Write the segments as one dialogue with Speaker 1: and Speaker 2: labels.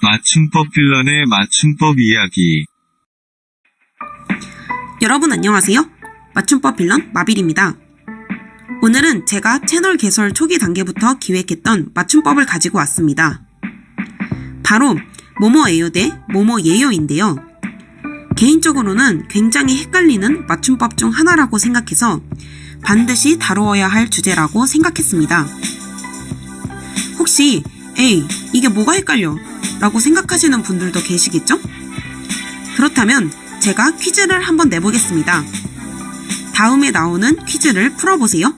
Speaker 1: 맞춤법 빌런의 맞춤법 이야기.
Speaker 2: 여러분 안녕하세요. 맞춤법 빌런 마빌입니다. 오늘은 제가 채널 개설 초기 단계부터 기획했던 맞춤법을 가지고 왔습니다. 바로 모모 에요 대 모모 예요인데요. 개인적으로는 굉장히 헷갈리는 맞춤법 중 하나라고 생각해서 반드시 다루어야 할 주제라고 생각했습니다. 혹시 에이 이게 뭐가 헷갈려 라고 생각하시는 분들도 계시겠죠? 그렇다면 제가 퀴즈를 한번 내보겠습니다. 다음에 나오는 퀴즈를 풀어보세요.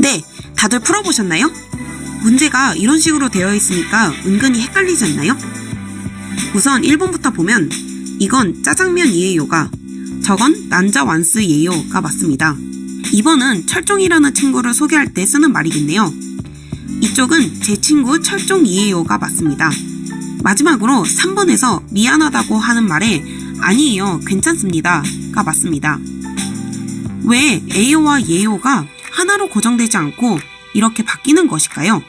Speaker 2: 네, 다들 풀어보셨나요? 문제가 이런 식으로 되어 있으니까 은근히 헷갈리지 않나요? 우선 1번부터 보면 이건 짜장면 이에요가 저건 난자 완스 예요가 맞습니다. 2번은 철종이라는 친구를 소개할 때 쓰는 말이겠네요. 이쪽은 제 친구 철종이에요가 맞습니다. 마지막으로 3번에서 미안하다고 하는 말에 아니에요, 괜찮습니다가 맞습니다. 왜 에요와 예요가 하나로 고정되지 않고 이렇게 바뀌는 것일까요?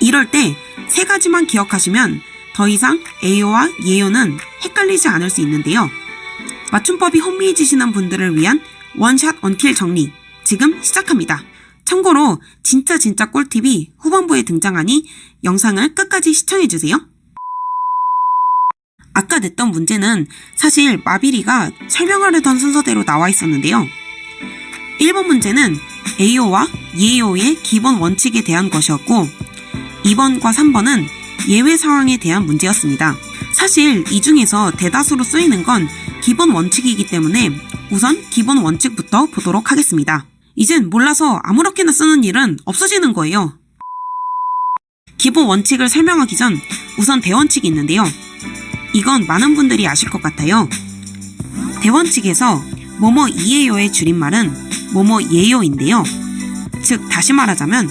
Speaker 2: 이럴 때 세 가지만 기억하시면 더 이상 에요와 예요는 헷갈리지 않을 수 있는데요. 맞춤법이 혼미해지시는 분들을 위한 원샷 원킬 정리 지금 시작합니다. 참고로 진짜 진짜 꿀팁이 후반부에 등장하니 영상을 끝까지 시청해주세요. 아까 냈던 문제는 사실 마비리가 설명하려던 순서대로 나와 있었는데요. 1번 문제는 에요와 예요의 기본 원칙에 대한 것이었고 2번과 3번은 예외 상황에 대한 문제였습니다. 사실 이 중에서 대다수로 쓰이는 건 기본 원칙이기 때문에 우선 기본 원칙부터 보도록 하겠습니다. 이젠 몰라서 아무렇게나 쓰는 일은 없어지는 거예요. 기본 원칙을 설명하기 전 우선 대원칙이 있는데요. 이건 많은 분들이 아실 것 같아요. 대원칙에서 뭐뭐 이에요의 줄임말은 뭐뭐 예요인데요. 즉 다시 말하자면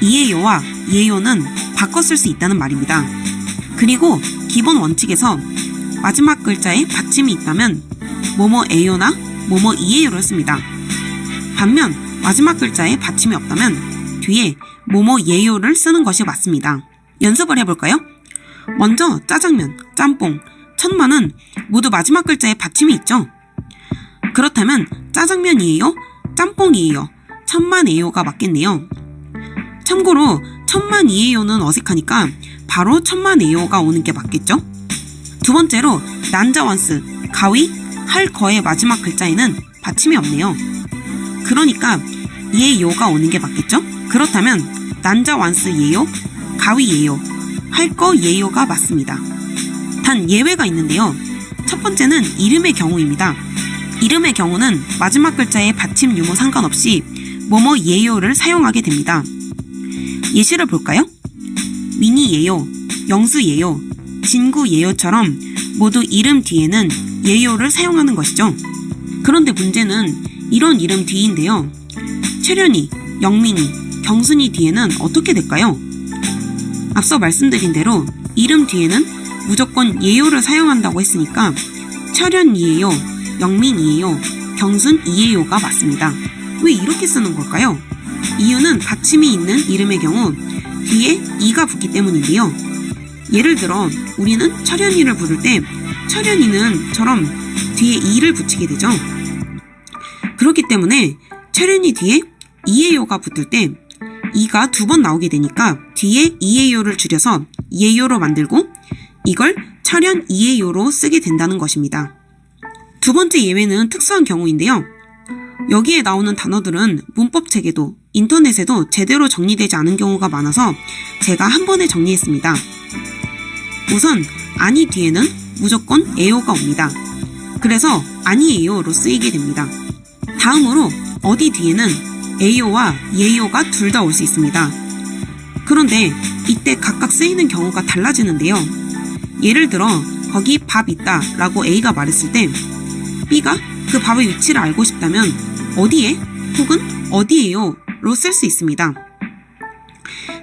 Speaker 2: 이에요와 예요는 바꿔 쓸 수 있다는 말입니다. 그리고 기본 원칙에서 마지막 글자에 받침이 있다면 뭐뭐 에요나 뭐뭐 이에요를 씁니다. 반면 마지막 글자에 받침이 없다면 뒤에 뭐뭐 예요를 쓰는 것이 맞습니다. 연습을 해볼까요? 먼저 짜장면, 짬뽕, 천마는 모두 마지막 글자에 받침이 있죠. 그렇다면 짜장면이에요? 짬뽕이에요? 천만이에요가 맞겠네요. 참고로 천만이에요는 어색하니까 바로 천만이에요가 오는 게 맞겠죠? 두 번째로 난자완스, 가위, 할 거의 마지막 글자에는 받침이 없네요. 그러니까 예요가 오는 게 맞겠죠? 그렇다면 난자완스 예요, 가위 예요, 할 거 예요가 맞습니다. 단 예외가 있는데요. 첫 번째는 이름의 경우입니다. 이름의 경우는 마지막 글자의 받침 유무 상관없이 뭐뭐 예요를 사용하게 됩니다. 예시를 볼까요? 미니 예요, 영수 예요, 진구 예요처럼 모두 이름 뒤에는 예요를 사용하는 것이죠. 그런데 문제는 이런 이름 뒤인데요. 최련이, 영민이, 경순이 뒤에는 어떻게 될까요? 앞서 말씀드린 대로 이름 뒤에는 무조건 예요를 사용한다고 했으니까 철현이에요, 영민이에요, 경순이에요가 맞습니다. 왜 이렇게 쓰는 걸까요? 이유는 받침이 있는 이름의 경우 뒤에 이가 붙기 때문인데요. 예를 들어 우리는 철현이를 부를 때 철현이는처럼 뒤에 이를 붙이게 되죠. 그렇기 때문에 철현이 뒤에 이에요가 붙을 때 이가 두 번 나오게 되니까 뒤에 이에요를 줄여서 이에요로 만들고 이걸 철현 이에요로 쓰게 된다는 것입니다. 두 번째 예외는 특수한 경우인데요. 여기에 나오는 단어들은 문법 체계도 인터넷에도 제대로 정리되지 않은 경우가 많아서 제가 한 번에 정리했습니다. 우선 아니 뒤에는 무조건 에요가 옵니다. 그래서 아니에요로 쓰이게 됩니다. 다음으로 어디 뒤에는 에요와 예요가 둘 다 올 수 있습니다. 그런데 이때 각각 쓰이는 경우가 달라지는데요. 예를 들어 거기 밥 있다 라고 A가 말했을 때 B가 그 밥의 위치를 알고 싶다면 어디에 혹은 어디에요 로 쓸 수 있습니다.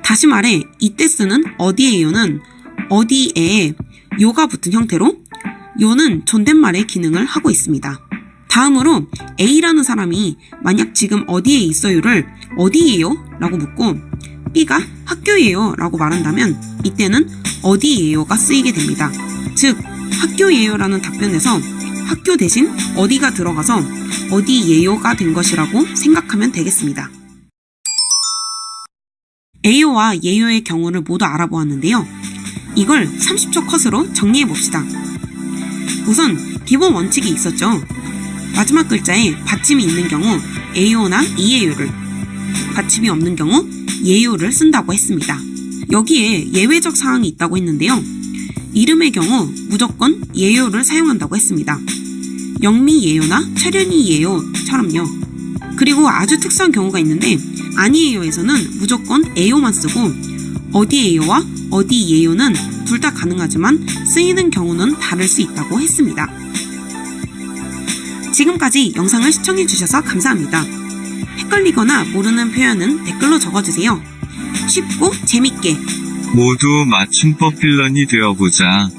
Speaker 2: 다시 말해 이때 쓰는 어디에요는 어디에 요가 붙은 형태로 요는 존댓말의 기능을 하고 있습니다. 다음으로 A라는 사람이 만약 지금 어디에 있어요를 어디에요? 라고 묻고 B가 학교예요 라고 말한다면 이때는 어디에요가 쓰이게 됩니다. 즉 학교예요 라는 답변에서 학교 대신 어디가 들어가서 어디예요가 된 것이라고 생각하면 되겠습니다. 에요와 예요의 경우를 모두 알아보았는데요. 이걸 30초 컷으로 정리해 봅시다. 우선 기본 원칙이 있었죠. 마지막 글자에 받침이 있는 경우 에요나 이에요를, 받침이 없는 경우 예요를 쓴다고 했습니다. 여기에 예외적 사항이 있다고 했는데요. 이름의 경우 무조건 예요를 사용한다고 했습니다. 영미 예요나 철현이 예요처럼요. 그리고 아주 특수한 경우가 있는데 아니에요에서는 무조건 에요만 쓰고 어디에요와 어디예요는 둘 다 가능하지만 쓰이는 경우는 다를 수 있다고 했습니다. 지금까지 영상을 시청해주셔서 감사합니다. 헷갈리거나 모르는 표현은 댓글로 적어주세요. 쉽고 재밌게
Speaker 1: 모두 맞춤법 빌런이 되어보자.